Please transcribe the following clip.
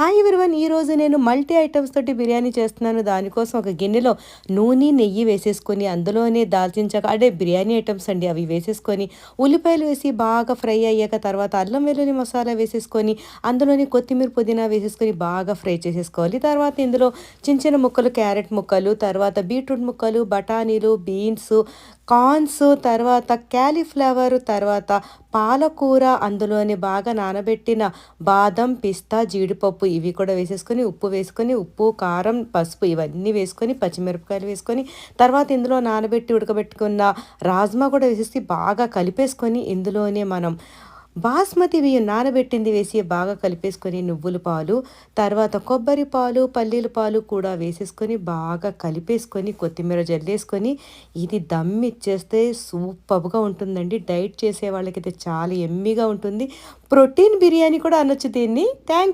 Hi everyone ఈరోజు నేను multi items తోటి బిర్యానీ చేస్తున్నాను. దానికోసం ఒక గిన్నెలో నూనె నెయ్యి వేసేసుకొని అందులోనే దాల్చిన చెక్క అంటే బిర్యానీ ఐటమ్స్ అండి. అవి వేసేసుకొని ఉల్లిపాయలు వేసి బాగా ఫ్రై అయ్యాక తర్వాత అల్లం వెల్లుల్లి మసాలా వేసేసుకొని అందులోని కొత్తిమీర పుదీనా వేసేసుకొని బాగా ఫ్రై చేసేసుకోవాలి. తర్వాత ఇందులో చిన్న చిన్న ముక్కలు క్యారెట్ ముక్కలు తర్వాత బీట్రూట్ ముక్కలు బఠానీలు బీన్స్ కార్న్స్ తర్వాత క్యాలీఫ్లవర్ తర్వాత పాలకూర అందులోనే బాగా నానబెట్టిన బాదం పిస్తా జీడిపప్పు ఇవి కూడా వేసేసుకొని ఉప్పు వేసుకొని ఉప్పు కారం పసుపు ఇవన్నీ వేసుకొని పచ్చిమిరపకాయలు వేసుకొని తర్వాత ఇందులో నానబెట్టి ఉడకబెట్టుకున్న రాజ్మా కూడా వేసేసి బాగా కలిపేసుకొని ఇందులోనే మనం బాస్మతి బియ్యం నానబెట్టింది వేసి బాగా కలిపేసుకొని నువ్వుల పాలు తర్వాత కొబ్బరి పాలు పల్లీల పాలు కూడా వేసేసుకొని బాగా కలిపేసుకొని కొత్తిమీర జల్లేసుకొని ఇది దమ్ ఇచ్చేస్తే సూపర్గా ఉంటుందండి. డైట్ చేసే వాళ్ళకైతే చాలా ఎమ్మిగా ఉంటుంది. ప్రోటీన్ బిర్యానీ కూడా అనొచ్చు దీన్ని. థ్యాంక్